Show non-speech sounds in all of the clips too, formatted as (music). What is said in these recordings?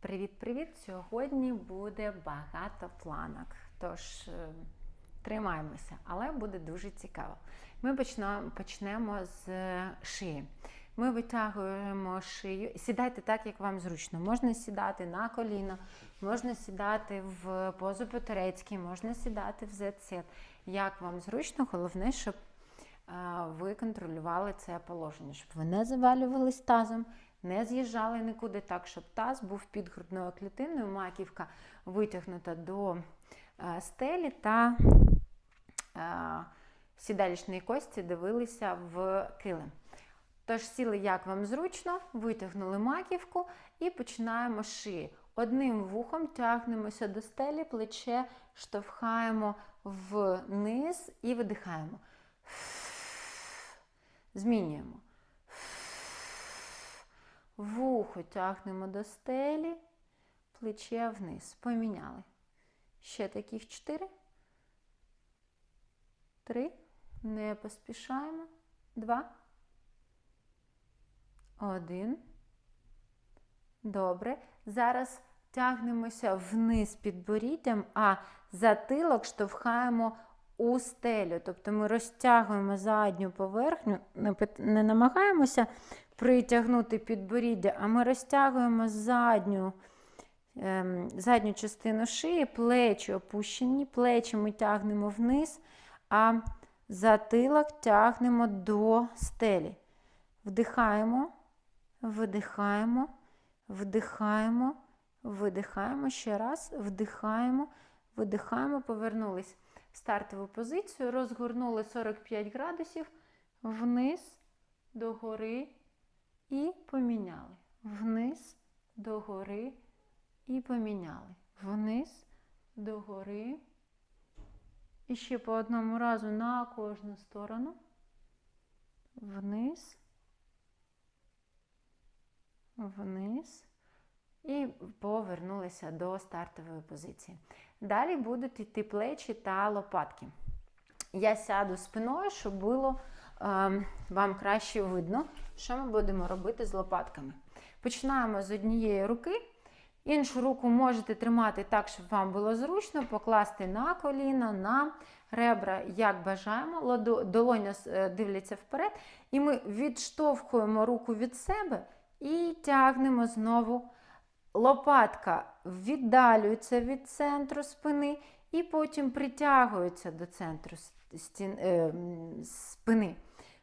Привіт-привіт! Сьогодні буде багато планок. Тож е, тримаємося, але буде дуже цікаво. Ми почнемо, з шиї. Ми витягуємо шию. Сідайте так, як вам зручно. Можна сідати на коліно, можна сідати в позу по-турецьки, можна сідати в Z-set. Як вам зручно, головне, щоб е, ви контролювали це положення, щоб ви не завалювались тазом, не з'їжджали нікуди так, щоб таз був під грудною клітиною, маківка витягнута до е, стелі та е, сідалічної кості дивилися в килим. Тож сіли, як вам зручно, витягнули маківку і починаємо шиї. Одним вухом тягнемося до стелі, плече штовхаємо вниз і видихаємо. Змінюємо. Вухо тягнемо до стелі, плече вниз. Поміняли. Ще таких чотири. Три. Не поспішаємо. Два. Один. Добре. Зараз тягнемося вниз підборіддям, а затилок штовхаємо у стелю. Тобто ми розтягуємо задню поверхню, не намагаємося притягнути підборіддя, а ми розтягуємо задню, ем, задню частину шиї, плечі опущені, плечі ми тягнемо вниз, а затилок тягнемо до стелі. Вдихаємо, видихаємо, вдихаємо, видихаємо. Ще раз, вдихаємо, видихаємо, повернулись в стартову позицію, розгорнули 45 градусів вниз, догори і поміняли. Вниз, догори і поміняли. Вниз, догори. І ще по одному разу на кожну сторону. Вниз, вниз. І повернулися до стартової позиції. Далі будуть йти плечі та лопатки. Я сяду спиною, щоб було вам краще видно, що ми будемо робити з лопатками. Починаємо з однієї руки. Іншу руку можете тримати так, щоб вам було зручно, покласти на коліна, на ребра, як бажаємо. Долоня е, дивляться вперед. І ми відштовхуємо руку від себе і тягнемо знову. Лопатка віддалюється від центру спини і потім притягується до центру е, спини.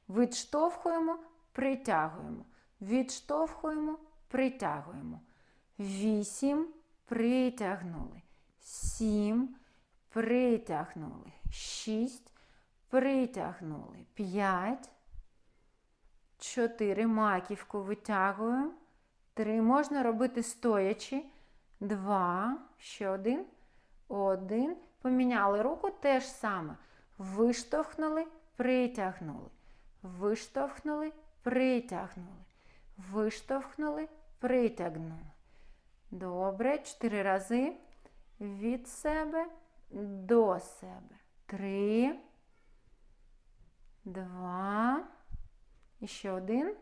Відштовхуємо, притягуємо. Відштовхуємо, притягуємо. Вісім притягнули. Сім притягнули. Шість притягнули. П'ять. Чотири. Маківку витягуємо. Три. Можна робити стоячи. Два. Ще один. Один. Поміняли руку теж саме. Виштовхнули, притягнули. Виштовхнули, притягнули. Виштовхнули, притягнули. Добре. Чотири рази. Від себе до себе. Три. Два. І ще один.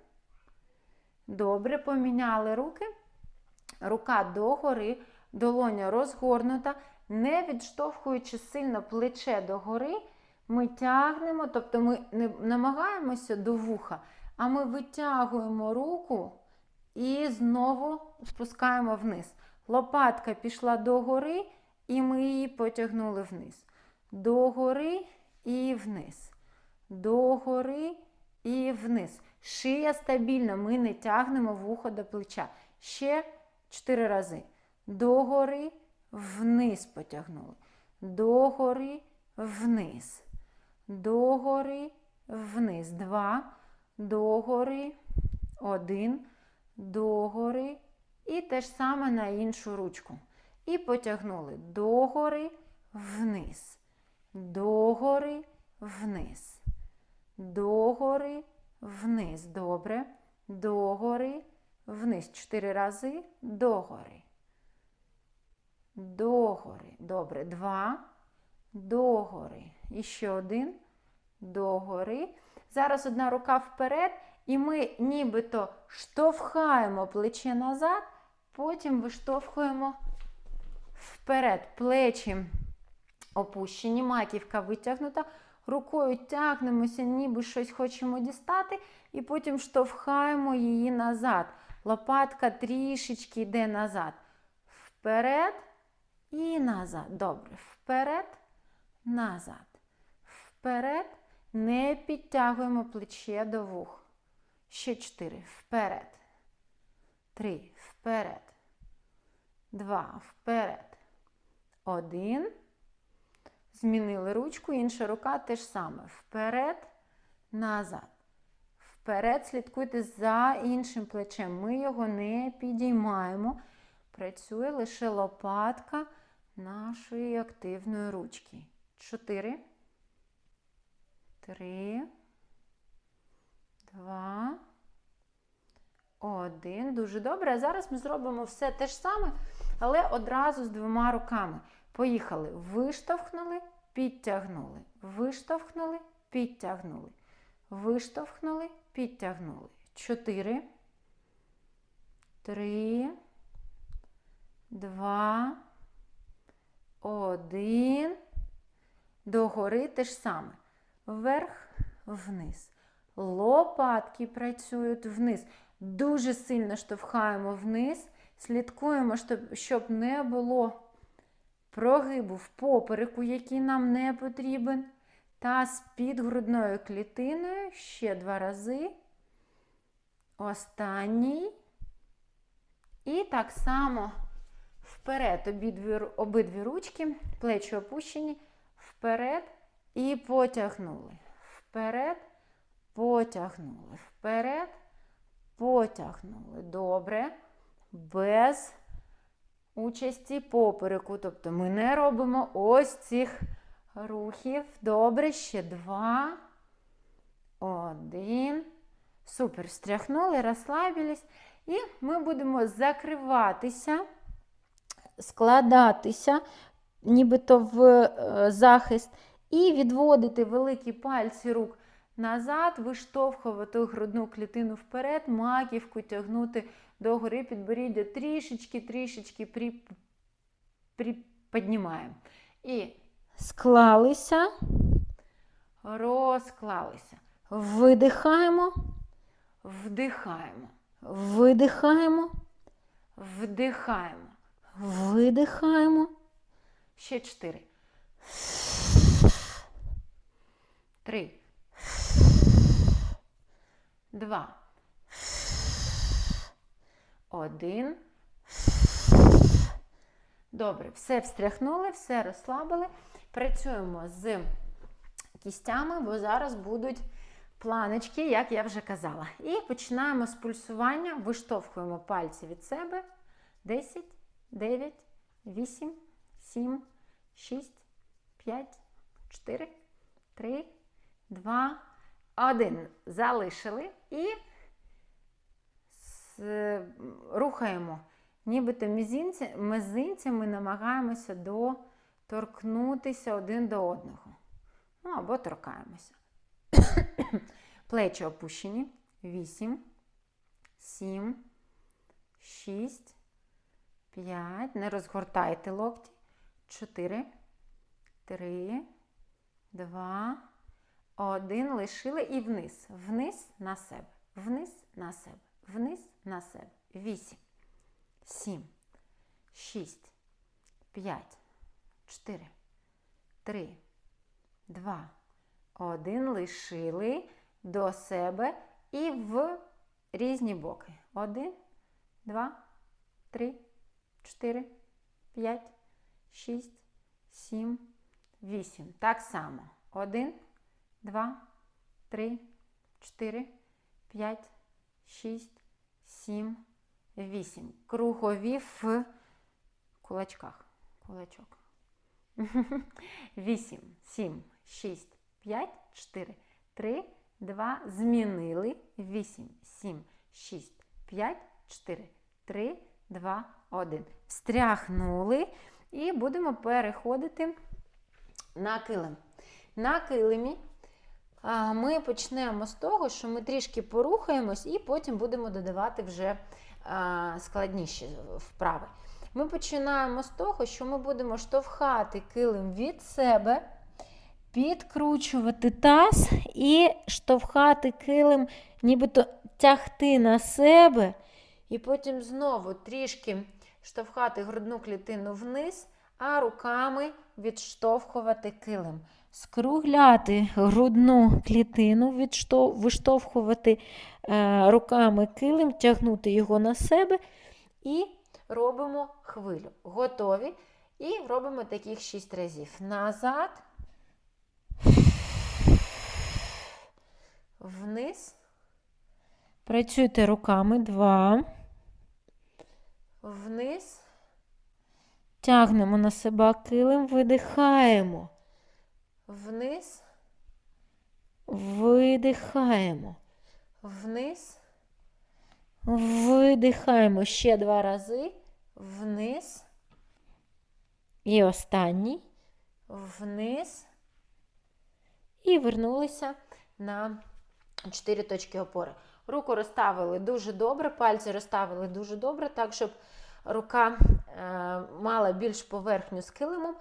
Добре, поміняли руки. Рука догори, долоня розгорнута, не відштовхуючи сильно плече догори, ми тягнемо, тобто ми не намагаємося до вуха, а ми витягуємо руку і знову спускаємо вниз. Лопатка пішла догори, і ми її потягнули вниз. Догори і вниз. Догори і вниз. Шия стабільна, ми не тягнемо вухо до плеча. Ще 4 рази. Догори, вниз потягнули. Догори, вниз. Догори, вниз. Два. Догори, один. Догори. І те ж саме на іншу ручку. І потягнули догори, вниз. Догори, вниз. Догори, вниз. Добре. Догори, вниз. Чотири рази. Догори. Догори. Добре. Два. Догори. І ще один. Догори. Зараз одна рука вперед, і ми нібито штовхаємо плече назад, Потім виштовхуємо вперед. Плечі опущені, маківка витягнута. Рукою тягнемося, ніби щось хочемо дістати, і потім штовхаємо її назад. Лопатка трішечки йде назад. Вперед і назад. Добре. Вперед, назад. Вперед. Не підтягуємо плече до вух. Ще чотири. Вперед. Три. Вперед. Два. Вперед. Один. Змінили ручку, інша рука теж саме. Вперед, назад. Вперед, слідкуйте за іншим плечем. Ми його не підіймаємо. Працює лише лопатка нашої активної ручки. Чотири. Три. Два. Один. Дуже добре. А зараз ми зробимо все те ж саме, але одразу з двома руками. Поїхали. Виштовхнули, підтягнули. Виштовхнули, підтягнули. Виштовхнули, підтягнули. Чотири. Три. Два. Один. Догори те ж саме. Вверх, вниз. Лопатки працюють вниз. Дуже сильно штовхаємо вниз. Слідкуємо, щоб, не було прогибу в попереку, який нам не потрібен. Та з під грудною клітиною ще два рази. Останній. І так само вперед обидві, обидві ручки, плечі опущені, вперед і потягнули. Вперед, потягнули. Вперед, потягнули. Добре. Без участі попереку. Тобто ми не робимо ось цих рухів. Добре, ще два. Один. Супер. Стряхнули, розслабились. І ми будемо закриватися, складатися, нібито в е, захист, і відводити великі пальці рук назад, виштовхувати грудну клітину вперед, маківку тягнути до гори підборіддя, трішечки-трішечки при, приподнімаємо. І склалися, розклалися. Видихаємо, вдихаємо, видихаємо, вдихаємо, видихаємо. Ще чотири. Три. Два. Один. Добре, все встряхнули, все розслабили. Працюємо з кістями, бо зараз будуть планочки, як я вже казала. І починаємо з пульсування, виштовхуємо пальці від себе. 10, 9, 8, 7, 6, 5, 4, 3, 2, 1. Залишили і рухаємо. Нібито мизинцями намагаємося доторкнутися один до одного. Ну, або торкаємося. (coughs) Плечі опущені. 8, 7, 6, 5. Не розгортайте локті. 4, 3, 2, 1. Лишили і вниз. Вниз на себе. Вниз на себе. Вниз на себе. 8, 7, 6, 5, 4, 3, 2, 1. Лишили до себе і в різні боки. 1, 2, 3, 4, 5, 6, 7, 8. Так само. 1, 2, 3, 4, 5, 6, 7, 8. Кругові в кулачках. Кулачок. 8, 7, 6, 5, 4, 3, 2. Змінили. 8, 7, 6, 5, 4, 3, 2, 1. Встряхнули. І будемо переходити на килим. На килимі ми почнемо з того, що ми трішки порухаємось, і потім будемо додавати вже складніші вправи. Ми починаємо з того, що ми будемо штовхати килим від себе, підкручувати таз і штовхати килим, нібито тягти на себе, і потім знову трішки штовхати грудну клітину вниз, а руками відштовхувати килим. Скругляти грудну клітину, виштовхувати е, руками килим, тягнути його на себе і робимо хвилю. Готові? І робимо таких 6 разів. Назад, вниз. Працюйте руками. Два. Вниз. Тягнемо на себе килим, видихаємо. Вниз. Видихаємо. Вниз. Видихаємо ще два рази. Вниз. І останній. Вниз. І вернулися на 4 точки опори. Руку розставили дуже добре, пальці розставили дуже добре, так, щоб рука е, мала більш поверхню з килимом.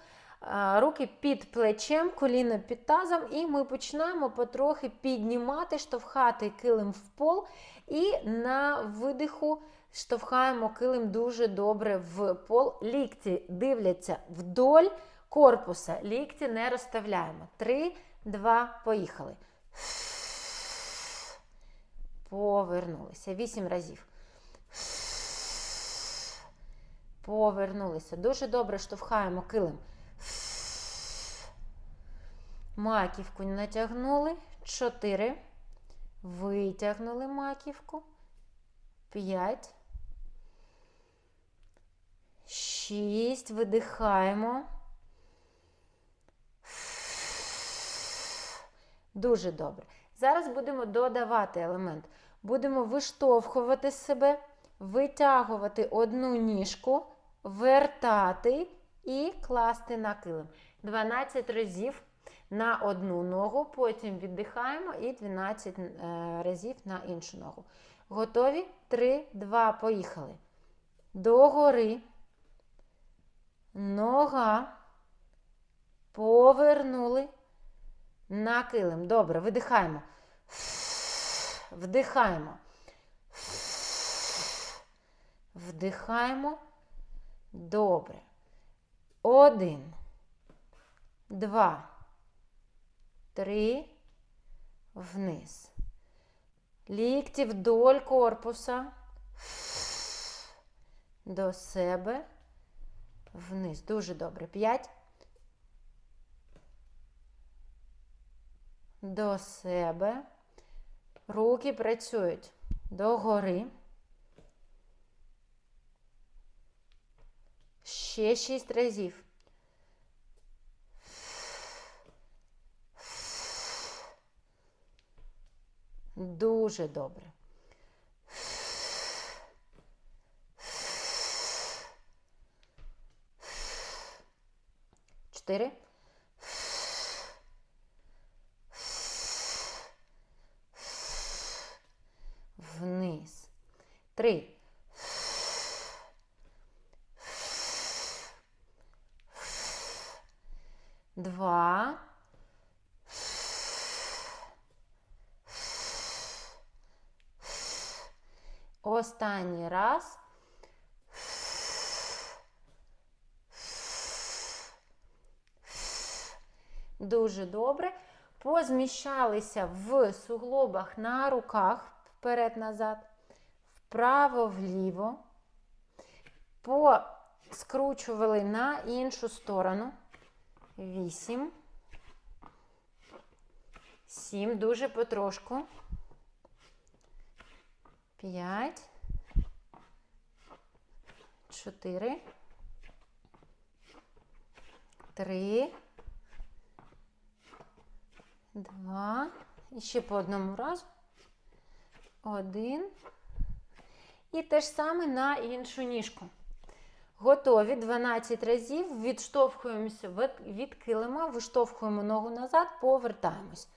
Руки під плечем, коліна під тазом, і ми починаємо потрохи піднімати, штовхати килим в пол. І на видиху штовхаємо килим дуже добре в пол. Лікті дивляться вдоль корпуса. Лікті не розставляємо. Три, два, поїхали. Повернулися. Вісім разів. Повернулися. Дуже добре штовхаємо килим. Маківку натягнули. Чотири. Витягнули маківку. П'ять. Шість. Видихаємо. Дуже добре. Зараз будемо додавати елемент. Будемо виштовхувати себе, витягувати одну ніжку, вертати і класти на килим. 12 разів на одну ногу, потім віддихаємо і 12 е, разів на іншу ногу. Готові? 3, 2, поїхали. Догори. Нога. Повернули. На килим. Добре, видихаємо. Вдихаємо. Вдихаємо. Добре. Один. Два. Три. Вниз. Лікті вдоль корпуса. До себе. Вниз. Дуже добре. П'ять. До себе. Руки працюють догори. Ще шість разів. Дуже добре. Чотири. Вниз. Три. Два. Останній раз. Дуже добре. Позміщалися в суглобах на руках вперед-назад, вправо-вліво. Поскручували на іншу сторону. Вісім. Сім. Дуже потрошку. П'ять. Чотири. Три. Два. І ще по одному разу. Один. І те ж саме на іншу ніжку. Готові 12 разів. Відштовхуємося від килима, виштовхуємо ногу назад, повертаємось.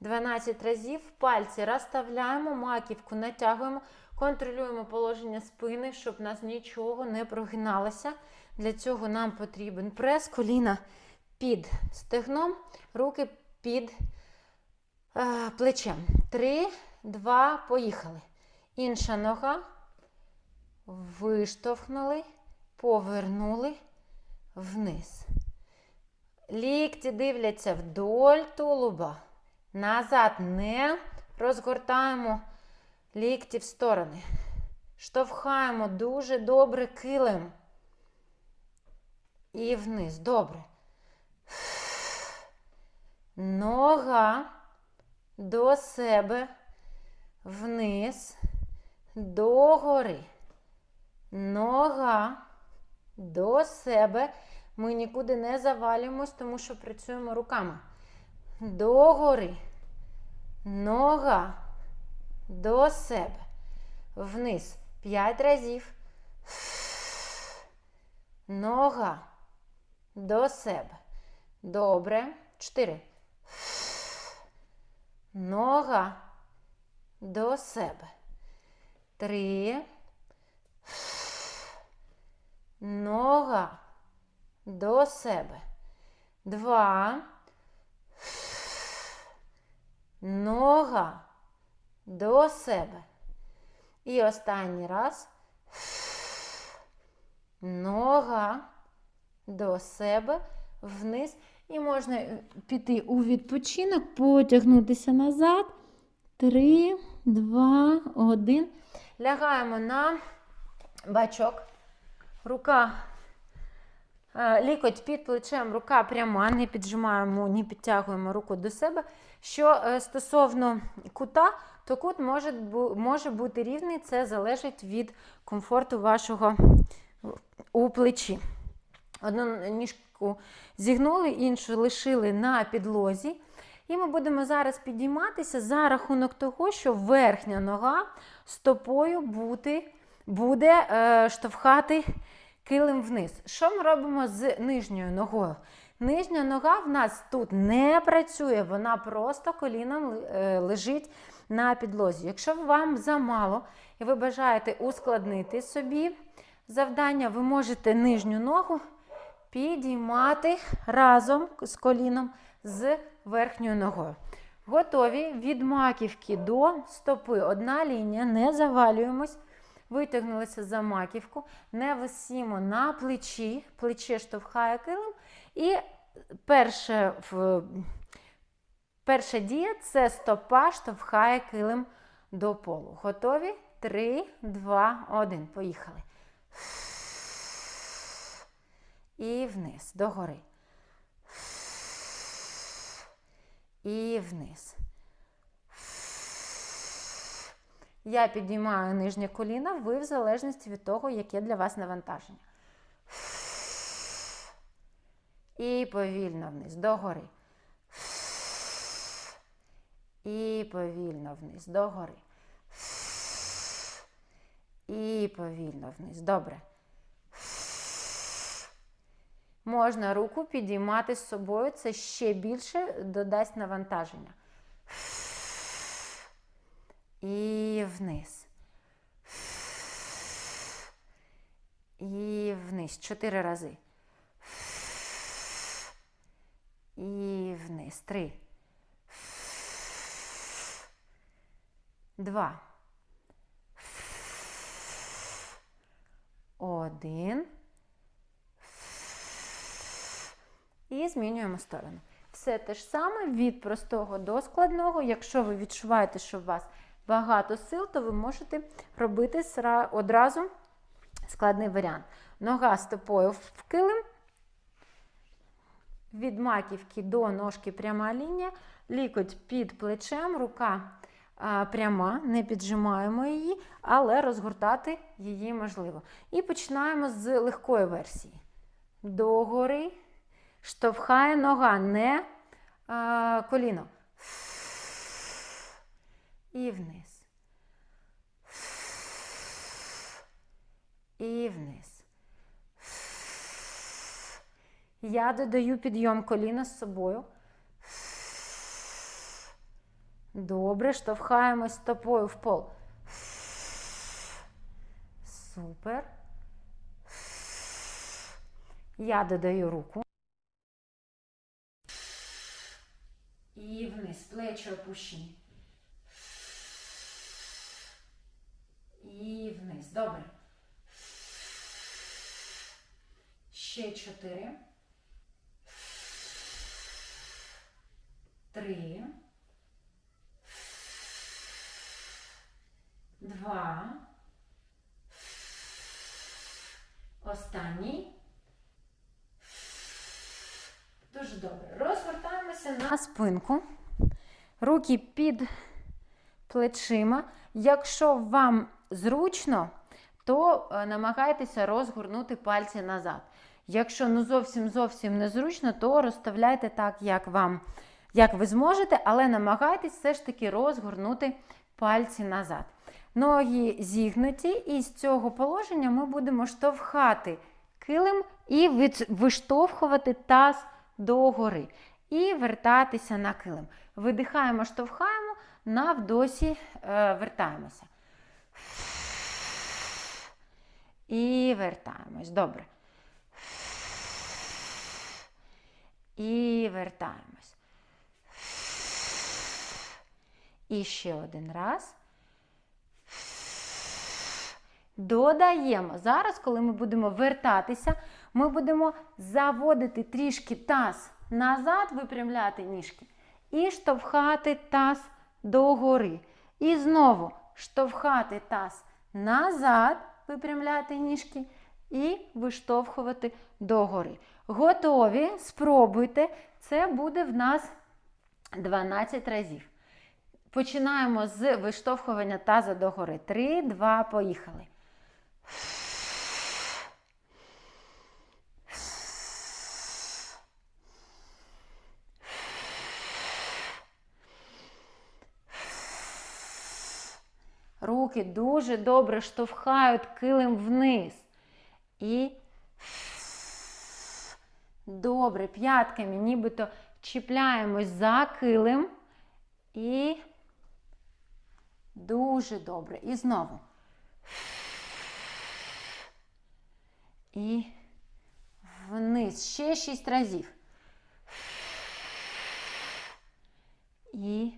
12 разів пальці розставляємо, маківку натягуємо. Контролюємо положення спини, щоб нас нічого не прогиналося. Для цього нам потрібен прес, коліна під стегном, руки під е, плечем. Три, два, поїхали. Інша нога. Виштовхнули, повернули вниз. Лікті дивляться вдоль тулуба. Назад не розгортаємо лікті в сторони. Штовхаємо дуже добре килим. І вниз. Добре. Нога до себе, вниз, догори. Нога до себе. Ми нікуди не завалюємось, тому що працюємо руками. Догори. Нога до себе. Вниз. П'ять разів. Нога до себе. Добре. Чотири. Нога до себе. Три. Нога до себе. Два. Нога до себе. І останній раз. Нога до себе вниз. І можна піти у відпочинок, потягнутися назад. Три, два, один. Лягаємо на бачок. Рука, лікоть під плечем, рука пряма, не піджимаємо, не підтягуємо руку до себе. Що е, стосовно кута, то кут може, може бути рівний, це залежить від комфорту вашого у плечі. Одну ніжку зігнули, іншу лишили на підлозі. І ми будемо зараз підійматися за рахунок того, що верхня нога стопою бути, буде е, штовхати килим вниз. Що ми робимо з нижньою ногою? Нижня нога в нас тут не працює, вона просто коліном е, лежить на підлозі. Якщо вам замало і ви бажаєте ускладнити собі завдання, ви можете нижню ногу підіймати разом з коліном з верхньою ногою. Готові від маківки до стопи. Одна лінія, не завалюємось. Витягнулися за маківку, не висімо на плечі, плече штовхає килим. І перше, перша дія це стопа штовхає килим до полу. Готові? Три, два, один. Поїхали. І вниз, догори. І вниз. Я підіймаю нижнє коліно, ви в залежності від того, яке для вас навантаження. І повільно вниз, догори. І повільно вниз, догори. І повільно вниз. Добре. Можна руку підіймати з собою, це ще більше додасть навантаження. І вниз. І вниз. Чотири рази. І вниз. Три. Два. Один. І змінюємо сторону. Все те ж саме від простого до складного. Якщо ви відчуваєте, що у вас багато сил, то ви можете робити одразу складний варіант. Нога стопою в килим. Від маківки до ножки пряма лінія, лікоть під плечем, рука пряма, не піджимаємо її, але розгортати її можливо. І починаємо з легкої версії. Догори, штовхає нога, не а, коліно. І вниз. І вниз. Я додаю підйом коліна з собою. Добре, штовхаємось стопою в пол. Супер. Я додаю руку. І вниз. Плечі опущені. І вниз. Добре. Ще чотири. Три. Два. Останній. Дуже добре. Розвертаємося на спинку. Руки під плечима. Якщо вам зручно, то е, намагайтеся розгорнути пальці назад. Якщо ну зовсім зовсім незручно, то розставляйте так, як вам, як ви зможете, але намагайтесь все ж таки розгорнути пальці назад. Ноги зігнуті, і з цього положення ми будемо штовхати килим і виштовхувати таз догори. І вертатися на килим. Видихаємо, штовхаємо, на вдосі е, вертаємося. І вертаємось. Добре. І вертаємось. І ще один раз. Додаємо. Зараз, коли ми будемо вертатися, ми будемо заводити трішки таз назад, випрямляти ніжки. І штовхати таз догори. І знову штовхати таз назад, випрямляти ніжки. І виштовхувати догори. Готові? Спробуйте. Це буде в нас 12 разів. Починаємо з виштовхування таза догори. 3, 2, поїхали. Руки дуже добре штовхають килим вниз. І добре, п'ятками нібито чіпляємось за килим. І дуже добре. І знову. І вниз. Ще шість разів. І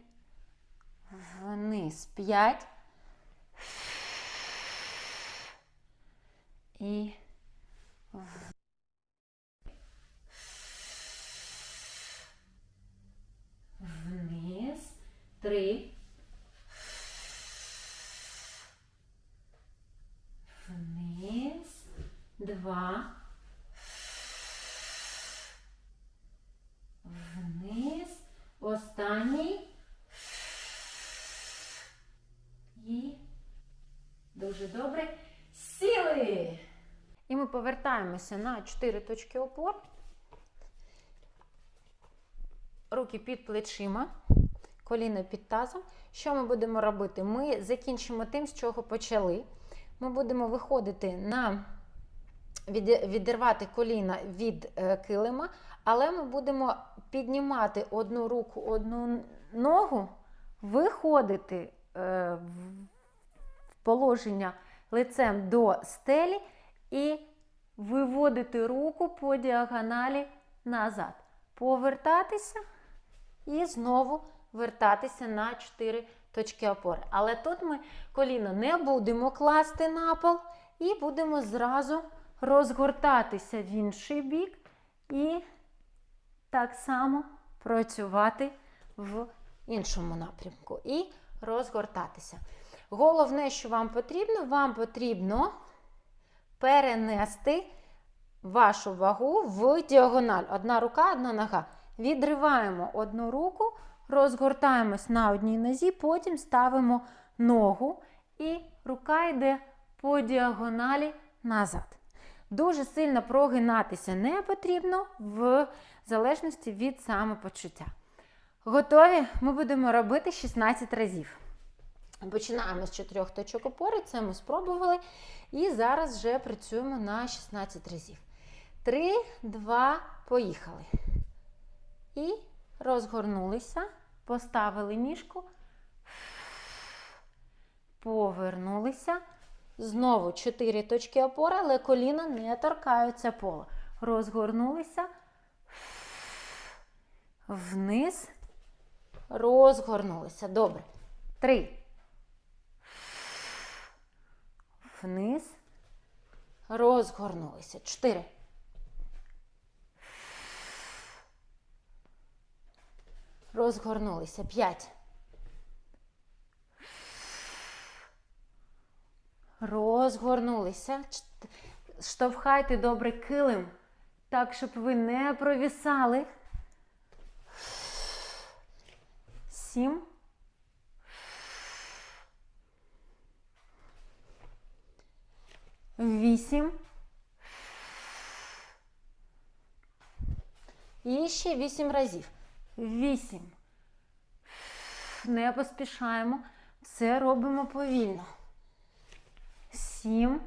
вниз. П'ять. І вниз. Три. Вниз. Два. Вниз. Останній. І дуже добре. Сіли. І ми повертаємося на 4 точки опор. Руки під плечима, коліно під тазом. Що ми будемо робити? Ми закінчимо тим, з чого почали. Ми будемо виходити на відірвати коліна від е, килима, але ми будемо піднімати одну руку, одну ногу, виходити е, в положення лицем до стелі і виводити руку по діагоналі назад. Повертатися і знову вертатися на 4 точки опори. Але тут ми коліно не будемо класти на пол і будемо зразу розгортатися в інший бік і так само працювати в іншому напрямку. І розгортатися. Головне, що вам потрібно, вам потрібно перенести вашу вагу в діагональ. Одна рука, одна нога. Відриваємо одну руку, розгортаємось на одній нозі, потім ставимо ногу, і рука йде по діагоналі назад. Дуже сильно прогинатися не потрібно в залежності від самопочуття. Готові? Ми будемо робити 16 разів. Починаємо з чотирьох точок опори, це ми спробували. І зараз вже працюємо на 16 разів. 3, 2, поїхали. І розгорнулися, поставили ніжку, повернулися Знову чотири точки опори, але коліна не торкаються пола. Розгорнулися. Вниз. Розгорнулися. Добре. Три. Вниз. Розгорнулися. Чотири. Розгорнулися. П'ять. Розгорнулися. Штовхайте добре килим, так, щоб ви не провісали. Сім. Вісім. І ще вісім разів. Вісім. Не поспішаємо. Все робимо повільно. Сім.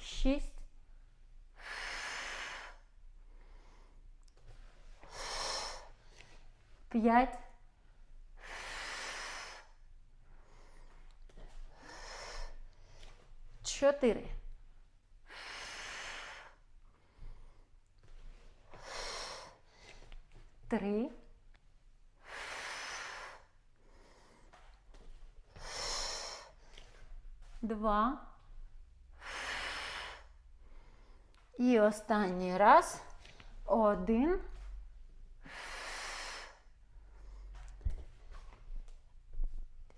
Шість. П'ять. Чотири. Три. Два. І останній раз. Один.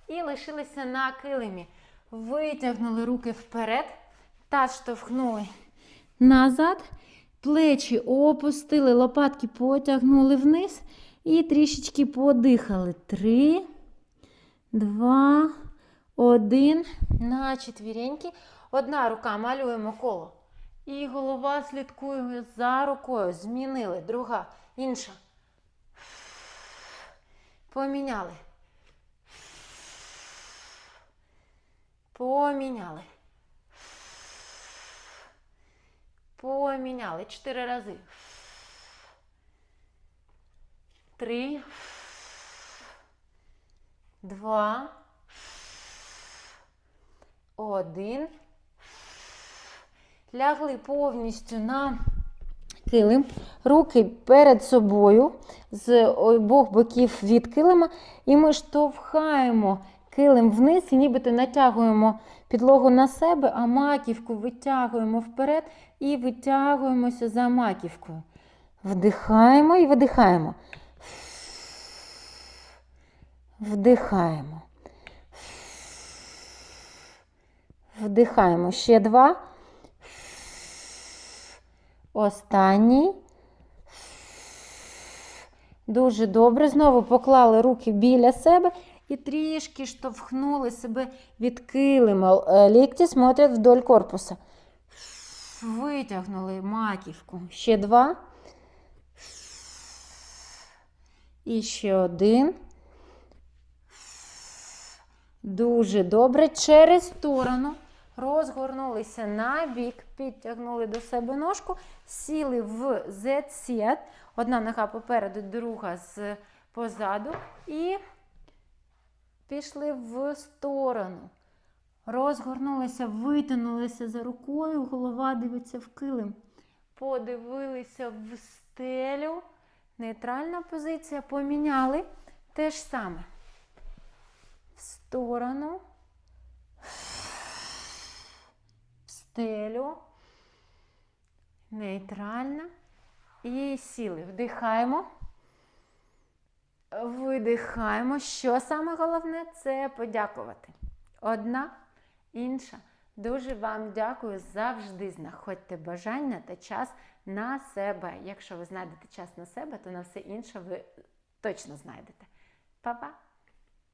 І лишилися на килимі. Витягнули руки вперед та штовхнули назад. Плечі опустили, лопатки потягнули вниз і трішечки подихали. Три, два, один. На четвіреньки. Одна рука малюємо коло. І голова слідкує за рукою. Змінили. Друга, інша. Поміняли. Поміняли. Поміняли. Чотири рази. Три. Два. Один. Лягли повністю на килим. Руки перед собою з обох боків від килима. І ми штовхаємо килим вниз і нібито натягуємо підлогу на себе, а маківку витягуємо вперед і витягуємося за маківкою. Вдихаємо і видихаємо. Вдихаємо. Вдихаємо. Ще два. Останній. Дуже добре. Знову поклали руки біля себе і трішки штовхнули себе від. Е, Лікті смотрять вдоль корпуса. Витягнули маківку. Ще два. І ще один. Дуже добре. Через сторону. Розгорнулися на бік, підтягнули до себе ножку, сіли в Z-сет. Одна нога попереду, друга з позаду. І пішли в сторону. Розгорнулися, витягнулися за рукою, голова дивиться в килим. Подивилися в стелю. Нейтральна позиція. Поміняли те ж саме. В сторону. В стелю. Нейтральна. І сіли. Вдихаємо. Видихаємо. Що саме головне це подякувати. Одна, інша. Дуже вам дякую. Завжди знаходьте бажання та час на себе. Якщо ви знайдете час на себе, то на все інше ви точно знайдете. Па-па!